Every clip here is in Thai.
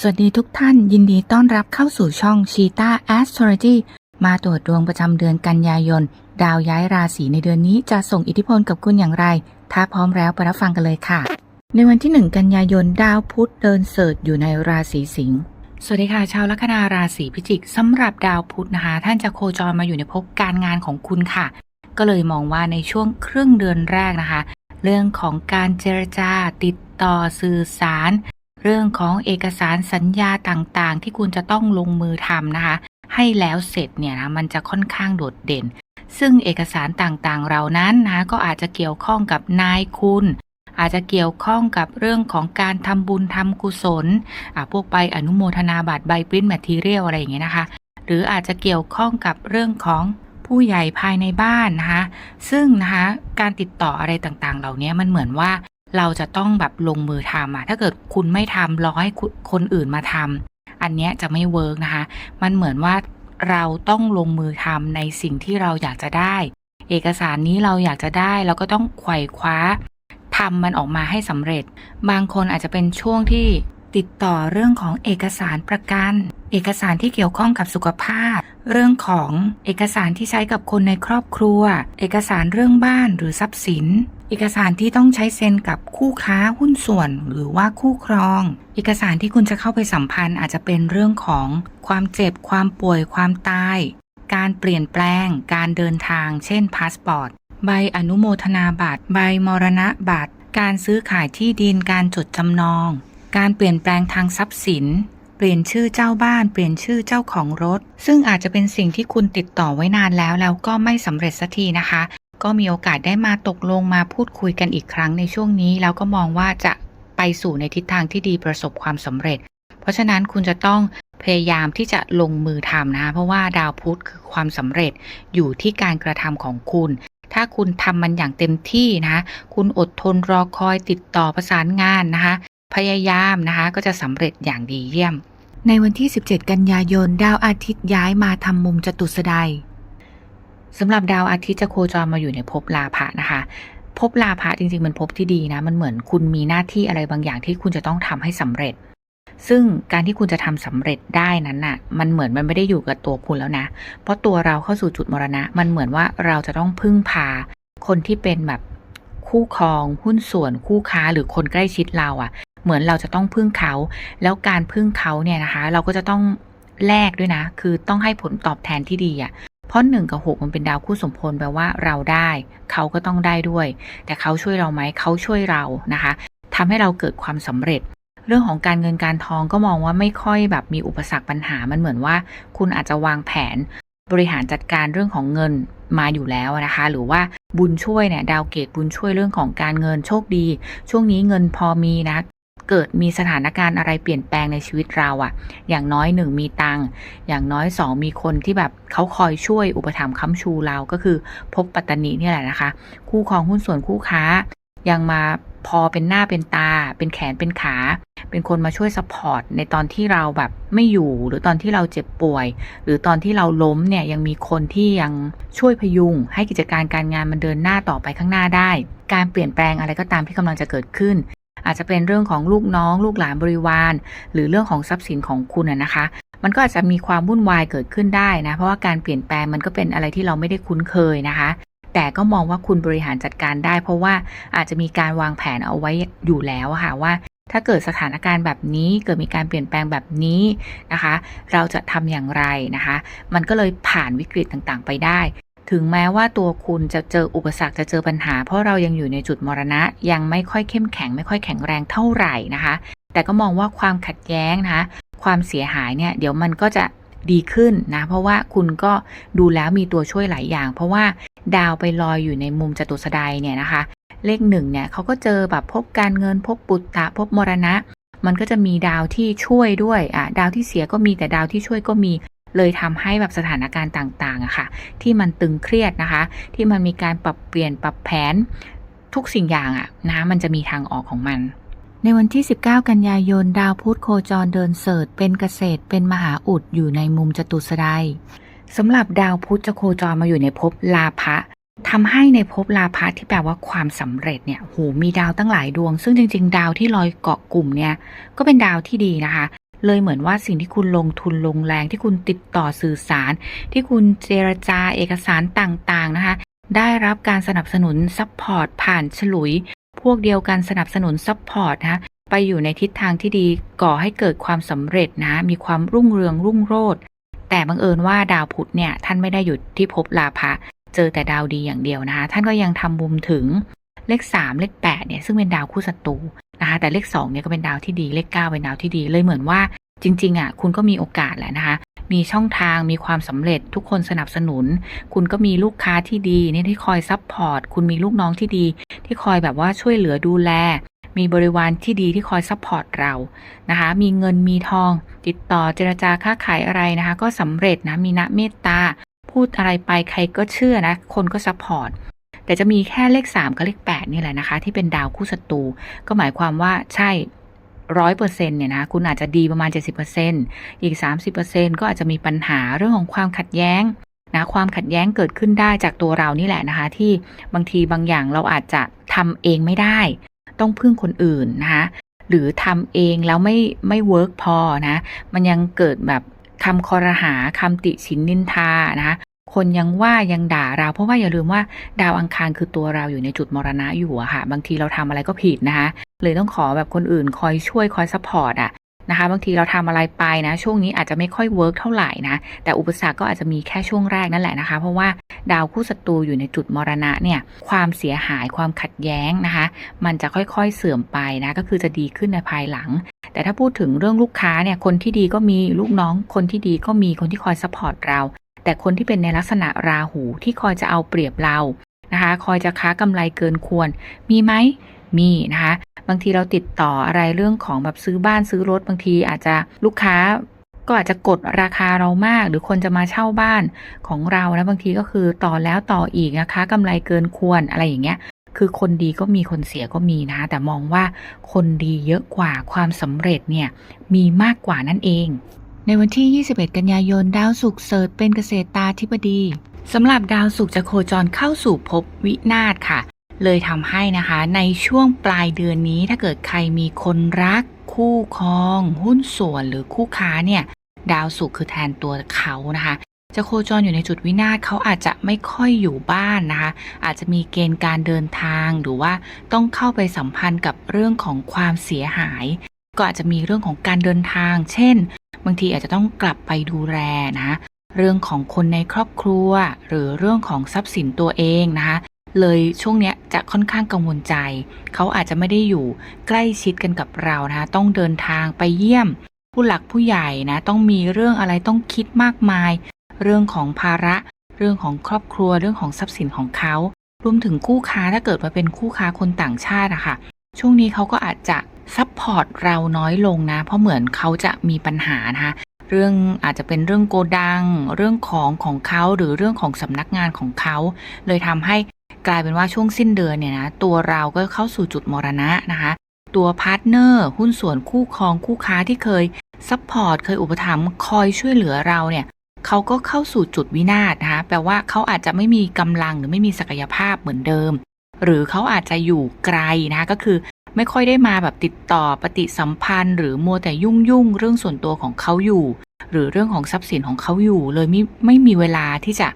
สวัสดีทุกท่านยินดีต้อนรับเข้าสู่ช่อง Cheetah Astrology มาตรวจดวงประจำเดือนกันยายน ดาวย้ายราศีในเดือนนี้จะส่งอิทธิพลกับคุณอย่างไร ถ้าพร้อมแล้วไปรับฟังกันเลยค่ะ ในวันที่ 1 กันยายน ดาวพุธเดินเสิร์ชอยู่ในราศีสิงห์สวัสดีค่ะ ชาวลัคนาราศีพิจิกสำหรับดาวพุธนะคะ ท่านจะโคจรมาอยู่ในภพการงานของคุณค่ะ ก็เลยมองว่าในช่วงครึ่งเดือนแรกนะคะ เรื่องของการเจรจาติดต่อสื่อสาร เรื่องของเอกสารสัญญาต่างๆ ที่คุณจะต้องลงมือทำนะคะ ให้แล้วเสร็จเนี่ยนะมันจะค่อนข้างโดดเด่น ซึ่งเอกสารต่างๆ เหล่านั้นนะก็อาจจะเกี่ยวข้องกับนายคุณ อาจจะเกี่ยวข้องกับเรื่องของการทำบุญทำกุศลอาพวกใบอนุโมทนาบัตรใบปริ้นแมทเทียลอะไรอย่างเงี้ยนะคะ หรืออาจจะเกี่ยวข้องกับเรื่องของผู้ใหญ่ภายในบ้านนะคะ ซึ่งนะคะการติดต่ออะไรต่างๆ เหล่านี้มันเหมือนว่า เราจะต้องแบบลงมือทำอะถ้าเกิดคุณไม่ทำรอให้คนอื่นมาทำอันเนี้ยจะไม่เวิร์กนะคะ มันเหมือนว่าเราต้องลงมือทำในสิ่งที่เราอยากจะได้ เอกสารนี้เราอยากจะได้เราก็ต้องไขว่คว้าทำมันออกมาให้สำเร็จ บางคนอาจจะเป็นช่วงที่ติดต่อเรื่องของเอกสารประกัน เอกสารที่เกี่ยวข้องกับสุขภาพ เรื่องของเอกสารที่ใช้กับคนในครอบครัว เอกสารเรื่องบ้านหรือทรัพย์สิน เอกสารที่ต้องใช้เซ็นกับคู่ค้าหุ้นส่วน หรือว่าคู่ครอง เอกสารที่คุณจะเข้าไปสัมพันธ์อาจจะเป็นเรื่องของความเจ็บ ความป่วย ความตาย การเปลี่ยนแปลง การเดินทาง เช่นพาสปอร์ต ใบอนุโมทนาบัตร ใบมรณะบัตร การซื้อขายที่ดิน การจดจำนอง การเปลี่ยนแปลงทางทรัพย์สิน เปลี่ยนชื่อเจ้าบ้าน เปลี่ยนชื่อเจ้าของรถ ซึ่งอาจจะเป็นสิ่งที่คุณติดต่อไว้นานแล้วแล้วก็ไม่สำเร็จสักทีนะคะ ก็มีโอกาสได้มาตกลงมาพูดคุยกันอีกครั้งในช่วงนี้ แล้วก็มองว่าจะไปสู่ในทิศทางที่ดีประสบความสำเร็จ เพราะฉะนั้นคุณจะต้องพยายามที่จะลงมือทำนะคะเพราะว่าดาวพุธคือความสำเร็จอยู่ที่การกระทำของคุณ ถ้าคุณทำมันอย่างเต็มที่นะคุณอดทนรอคอยติดต่อประสานงานนะคะพยายามนะคะก็จะสำเร็จอย่างดีเยี่ยม ในวันที่ 17 กันยายน ดาวอาทิตย์ย้ายมาทำมุมจตุสดาย สำหรับดาวอาทิตย์จะโคจรมาอยู่ในภพลาภะนะคะภพลาภะจริงๆมันภพที่ดีนะ มันเหมือนคุณมีหน้าที่อะไรบางอย่างที่คุณจะต้องทำให้สำเร็จ ซึ่งการที่คุณจะทำสำเร็จได้นั้นน่ะ มันเหมือนมันไม่ได้อยู่กับตัวคุณแล้วนะ เพราะตัวเราเข้าสู่จุดมรณะ มันเหมือนว่าเราจะต้องพึ่งพา คนที่เป็นแบบคู่ครอง หุ้นส่วน คู่ค้าหรือคนใกล้ชิดเราอะ่ะ เหมือนเราจะต้องพึ่งเขา แล้วการพึ่งเขาเนี่ยนะคะ เราก็จะต้องแลกด้วยนะ คือต้องให้ผลตอบแทนที่ดีอะ่ะ เพราะหนึ่งกับหกมันเป็นดาวคู่สมพลแปลว่าเราได้ เขาก็ต้องได้ด้วย แต่เขาช่วยเราไหมเขาช่วยเรานะคะทำให้เราเกิดความสำเร็จ เรื่องของการเงินการทองก็มองว่าไม่ค่อยแบบมีอุปสรรคปัญหามันเหมือนว่า คุณอาจจะวางแผน บริหารจัดการเรื่องของเงินมาอยู่แล้วนะคะ หรือว่าบุญช่วยเนี่ยดาวเกตบุญช่วยเรื่องของการเงินโชคดี ช่วงนี้เงินพอมีนะ เกิดมีสถานการณ์อะไรเปลี่ยนแปลงในชีวิตเราอะอย่างน้อยหนึ่งมีตังอย่างน้อยสองมีคนที่แบบเขาคอยช่วยอุปถัมภ์ค้ำชูเราก็คือพบปัตตานีนี่แหละนะคะ คู่ครองหุ้นส่วนคู่ค้า ยังมาพอเป็นหน้าเป็นตา เป็นแขนเป็นขา เป็นคนมาช่วยสปอร์ตในตอนที่เราแบบไม่อยู่หรือตอนที่เราเจ็บป่วย หรือตอนที่เราล้มเนี่ยยังมีคนที่ยังช่วยพยุง ให้กิจการการงานมันเดินหน้าต่อไปข้างหน้าได้ การเปลี่ยนแปลงอะไรก็ตามที่กำลังจะเกิดขึ้น อาจจะเป็นเรื่องของลูกน้อง ลูกหลานบริวาร หรือเรื่องของทรัพย์สินของคุณอะนะคะ มันก็อาจจะมีความวุ่นวายเกิดขึ้นได้นะ เพราะว่าการเปลี่ยนแปลงมันก็เป็นอะไรที่เราไม่ได้คุ้นเคยนะคะ แต่ก็มองว่าคุณบริหารจัดการได้ เพราะว่าอาจจะมีการวางแผนเอาไว้อยู่แล้วค่ะว่าถ้าเกิดสถานการณ์แบบนี้เกิดมีการเปลี่ยนแปลงแบบนี้นะคะ เราจะทำอย่างไรนะคะ มันก็เลยผ่านวิกฤตต่างๆ ไปได้ ถึงแม้ว่าตัวคุณจะเจออุปสรรคจะเจอปัญหา เพราะเรายังอยู่ในจุดมรณะ ยังไม่ค่อยเข้มแข็ง ไม่ค่อยแข็งแรงเท่าไหร่นะคะ แต่ก็มองว่าความขัดแย้งนะคะ ความเสียหายเนี่ยเดี๋ยวมันก็จะดีขึ้นนะ เพราะว่าคุณก็ดูแล้วมีตัวช่วยหลายอย่าง เพราะว่าดาวไปลอยอยู่ในมุมจตุสดายเนี่ยนะคะ เลขหนึ่งเนี่ยเขาก็เจอแบบพบการเงินพบปุตตะพบมรณะ มันก็จะมีดาวที่ช่วยด้วยอะดาวที่เสียก็มีแต่ดาวที่ช่วยก็มี เลยทำให้แบบสถานการณ์ต่างๆอะค่ะ ที่มันตึงเครียดนะคะ ที่มันมีการปรับเปลี่ยนปรับแผนทุกสิ่งอย่างอะนะมันจะมีทางออกของมันในวันที่ 19 กันยายน ดาวพุธโคจรเดินเสิร์ชเป็นเกษตร เป็นมหาอุดอยู่ในมุมจตุสดายสำหรับดาวพุธจะโคจรมาอยู่ในภพลาภะทำให้ในภพลาภะที่แปลว่าความสำเร็จเนี่ยโหมีดาวตั้งหลายดวง ซึ่งจริง ๆ ดาวที่ลอยเกาะกลุ่มเนี่ย ก็เป็นดาวที่ดีนะคะ เลยเหมือนว่าสิ่งที่คุณลงทุนลงแรง ที่คุณติดต่อสื่อสาร ที่คุณเจรจาเอกสารต่างๆนะคะ ได้รับการสนับสนุนซัพพอร์ตผ่านฉลุย พวกเดียวกันสนับสนุนซัพพอร์ตนะคะไปอยู่ในทิศทางที่ดีก่อให้เกิดความสำเร็จนะ มีความรุ่งเรืองรุ่งโรจน์แต่บังเอิญว่าดาวพุธเนี่ย ท่านไม่ได้อยู่ที่ภพลาภะเจอแต่ดาวดีอย่างเดียวนะคะ ท่านก็ยังทำมุมถึงเลข 3 เลข8เนี่ยซึ่งเป็นดาวคู่ศัตรู นะคะแต่เลข2เนี่ยก็เป็นดาวที่ดีเลข 9 เป็นดาวที่ดี เลยเหมือนว่าจริงๆอะคุณก็มีโอกาสแหละนะคะ มีช่องทางมีความสำเร็จทุกคนสนับสนุน คุณก็มีลูกค้าที่ดีเนี่ยที่คอยซัพพอร์ตคุณมีลูกน้องที่ดี ที่คอยแบบว่าช่วยเหลือดูแล มีบริวารที่ดีที่คอยซัพพอร์ตเรานะคะ มีเงินมีทอง ติดต่อเจรจาค้าขายอะไรนะคะ ก็สำเร็จนะมีนะเมตตาพูดอะไรไปใครก็เชื่อนะ คนก็ซัพพอร์ต แต่จะมีแค่เลข 3 กับเลข 8 นี่แหละนะคะ ที่เป็นดาวคู่ศัตรูก็หมายความว่าใช่ร้อยเปอร์เซ็นเนี่ยนะคุณอาจจะดีประมาณ 70%อีก 30%ก็อาจจะมีปัญหาเรื่องของความขัดแย้งนะความขัดแย้งเกิดขึ้นได้จากตัวเรานี่แหละนะคะ ที่บางทีบางอย่างเราอาจจะทำเองไม่ได้ ต้องพึ่งคนอื่นนะคะหรือทำเองแล้วไม่ไม่เวิร์กพอนะมันยังเกิดแบบคำคอรหาคำติชินนินทานะคะ คนยังว่ายังด่าเราเพราะว่าอย่าลืมว่าดาวอังคารคือตัวเราอยู่ในจุดมรณะอยู่อะค่ะ บางทีเราทำอะไรก็ผิดนะคะ เลยต้องขอแบบคนอื่นคอยช่วยคอยซัพพอร์ตอะนะคะ บางทีเราทำอะไรไปนะ ช่วงนี้อาจจะไม่ค่อยเวิร์กเท่าไหร่นะ แต่อุปสรรคก็อาจจะมีแค่ช่วงแรกนั่นแหละนะคะ เพราะว่าดาวคู่ศัตรูอยู่ในจุดมรณะเนี่ย ความเสียหายความขัดแย้งนะคะ มันจะค่อยๆเสื่อมไปนะ ก็คือจะดีขึ้นในภายหลัง แต่ถ้าพูดถึงเรื่องลูกค้าเนี่ย คนที่ดีก็มีลูกน้อง คนที่ดีก็มีคนที่คอยซัพพอร์ตเรา แต่คนที่เป็นในลักษณะราหูที่คอยจะเอาเปรียบเรานะคะ คอยจะค้ากำไรเกินควร มีไหมมีนะคะ บางทีเราติดต่ออะไรเรื่องของแบบซื้อบ้านซื้อรถบางทีอาจจะลูกค้าก็อาจจะกดราคาเรามาก หรือคนจะมาเช่าบ้านของเรานะบางทีก็คือต่อแล้วต่ออีกนะคะกำไรเกินควรอะไรอย่างเงี้ย คือคนดีก็มีคนเสียก็มีนะคะแต่มองว่าคนดีเยอะกว่าความสำเร็จเนี่ยมีมากกว่านั่นเอง ในวันที่ 21 กันยายน ดาวศุกร์เสิร์ชเป็นเกษตรตาธิบดีสำหรับดาวศุกร์จะโคจรเข้าสู่ภพวินาศค่ะ เลยทำให้นะคะในช่วงปลายเดือนนี้ถ้าเกิดใครมีคนรัก คู่ครอง หุ้นส่วนหรือคู่ค้าเนี่ย ดาวศุกร์คือแทนตัวเขานะคะ จะโคจรอยู่ในจุดวินาศเขาอาจจะไม่ค่อยอยู่บ้านนะคะ อาจจะมีเกณฑ์การเดินทางหรือว่าต้องเข้าไปสัมพันธ์กับเรื่องของความเสียหาย ก็อาจจะมีเรื่องของการเดินทาง เช่น บางทีอาจจะต้องกลับไปดูแลนะเรื่องของคนในครอบครัว หรือเรื่องของทรัพย์สินตัวเองนะคะ เลยช่วงเนี้ยจะค่อนข้างกังวลใจ เขาอาจจะไม่ได้อยู่ใกล้ชิดกันกับเรานะคะต้องเดินทางไปเยี่ยม ผู้หลักผู้ใหญ่นะต้องมีเรื่องอะไรต้องคิดมากมาย เรื่องของภาระ เรื่องของครอบครัว เรื่องของทรัพย์สินของเขารวมถึงคู่ค้าถ้าเกิดมาเป็นคู่ค้าคนต่างชาติอะค่ะ ช่วงนี้เขาก็อาจจะซัพพอร์ตเราน้อยลงนะ เพราะเหมือนเขาจะมีปัญหานะคะเรื่องอาจจะเป็นเรื่องโกดัง เรื่องของของเขาหรือเรื่องของสำนักงานของเขา เลยทำให้กลายเป็นว่าช่วงสิ้นเดือนเนี่ยนะตัวเราก็เข้าสู่จุดมรณะนะคะ ตัวพาร์ทเนอร์ หุ้นส่วนคู่ครองคู่ค้าที่เคยซัพพอร์ตเคยอุปถัมภ์คอยช่วยเหลือเราเนี่ยเขาก็เข้าสู่จุดวินาศนะคะแปลว่าเขาอาจจะไม่มีกำลังหรือไม่มีศักยภาพเหมือนเดิม หรือเขาอาจจะอยู่ไกลนะคะก็คือไม่ค่อยได้มาแบบติดต่อปฏิสัมพันธ์ หรือมัวแต่ยุ่งยุ่งเรื่องส่วนตัวของเขาอยู่ หรือเรื่องของทรัพย์สินของเขาอยู่ เลยไม่ไม่มีเวลาที่จะ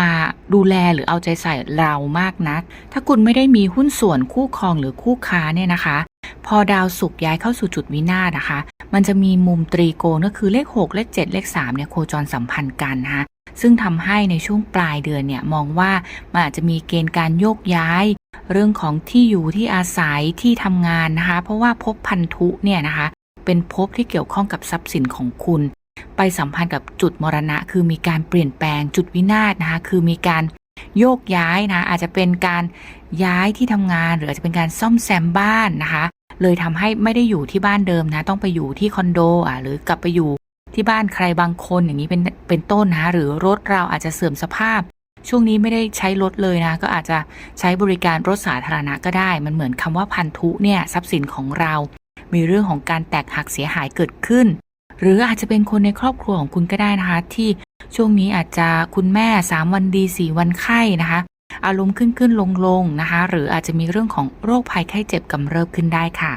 มาดูแลหรือเอาใจใส่เรามากนัก ถ้าคุณไม่ได้มีหุ้นส่วนคู่ครองหรือคู่ค้าเนี่ยนะคะ พอดาวศุกร์ย้ายเข้าสู่จุดวินาศนะคะ มันจะมีมุมตรีโกณก็คือเลข 6 เลข 7 เลข3เนี่ยโคจรสัมพันธ์กันนะคะซึ่งทำให้ในช่วงปลายเดือนเนี่ยมองว่ามันอาจจะมีเกณฑ์การโยกย้าย เรื่องของที่อยู่ที่อาศัยที่ทำงานนะคะ เพราะว่าภพพันธุเนี่ยนะคะ เป็นภพที่เกี่ยวข้องกับทรัพย์สินของคุณ ไปสัมพันธ์กับจุดมรณะ คือมีการเปลี่ยนแปลงจุดวินาศนะคะ คือมีการโยกย้ายนะ อาจจะเป็นการย้ายที่ทำงาน หรืออาจจะเป็นการซ่อมแซมบ้านนะคะ เลยทำให้ไม่ได้อยู่ที่บ้านเดิมนะ ต้องไปอยู่ที่คอนโดอะหรือกลับไปอยู่ที่บ้านใครบางคนอย่างนี้เป็นเป็นต้นนะหรือรถเราอาจจะเสื่อมสภาพ ช่วงนี้ไม่ได้ใช้รถเลยนะ ก็อาจจะใช้บริการรถสาธารณะก็ได้ มันเหมือนคำว่าพันธุเนี่ยทรัพย์สินของเรา มีเรื่องของการแตกหักเสียหายเกิดขึ้น หรืออาจจะเป็นคนในครอบครัวของคุณก็ได้นะคะ ที่ช่วงนี้อาจจะคุณแม่ 3 วันดี 4 วันไข้นะคะ อารมณ์ขึ้นขึ้นลงลงนะคะ หรืออาจจะมีเรื่องของโรคภัยไข้เจ็บกำเริบขึ้นได้ค่ะ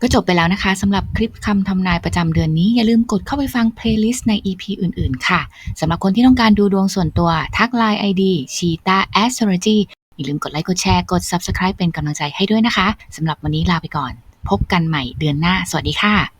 ก็จบไปแล้วนะคะสำหรับคลิปคำทำนายประจำเดือนนี้ อย่าลืมกดเข้าไปฟังเพลย์ลิสต์ใน EP อื่น ๆ ค่ะสำหรับคนที่ต้องการดูดวงส่วนตัวทักไลน์ ID Cheetah Astrology อย่าลืมกดไลค์กดแชร์กด Subscribe เป็นกำลังใจให้ด้วยนะคะสำหรับวันนี้ลาไปก่อน พบกันใหม่เดือนหน้า สวัสดีค่ะ